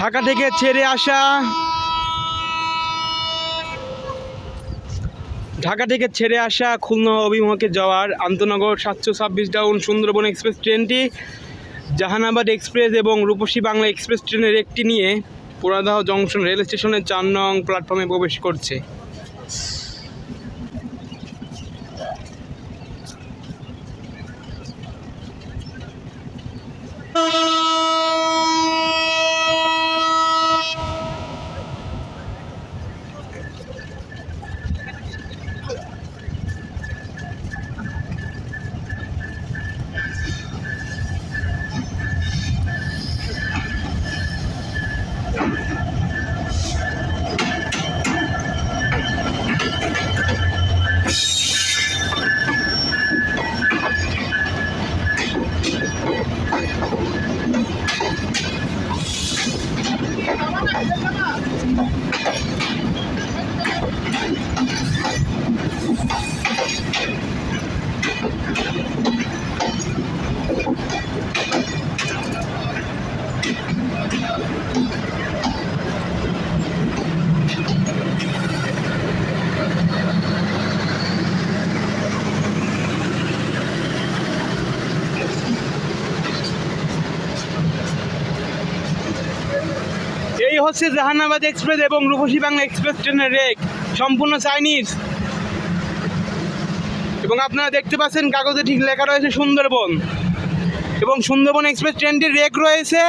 ঢাকা থেকে ছেড়ে আসা। ঢাকা থেকে ছেড়ে আসা খুলনা অভিমুখে যাওয়ার আন্তনগর সাতশো ছাব্বিশ ডাউন সুন্দরবন এক্সপ্রেস ট্রেনটি জাহানাবাদ এক্সপ্রেস এবং রূপসী বাংলা এক্সপ্রেস ট্রেনের একটি নিয়ে পোড়াদাহ জংশন রেল স্টেশনের চার নং প্ল্যাটফর্মে প্রবেশ করছে। হচ্ছে জাহানাবাদ এক্সপ্রেস এবং রূপসী বাংলা এক্সপ্রেস ট্রেনের রেক, সম্পূর্ণ চাইনিজ। এবং আপনারা দেখতে পাচ্ছেন, কাগজে ঠিক লেখা রয়েছে সুন্দরবন। এবং সুন্দরবন এক্সপ্রেস ট্রেনটির রেক রয়েছে।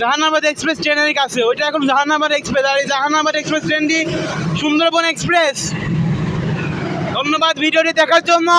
জাহানাবাদ এক্সপ্রেস ট্রেনের কাছে। ওইটা এখন জাহানাবাদ এক্সপ্রেস। আর এই জাহানাবাদ এক্সপ্রেস ট্রেনটি সুন্দরবন এক্সপ্রেস। ধন্যবাদ ভিডিওটি দেখার জন্য।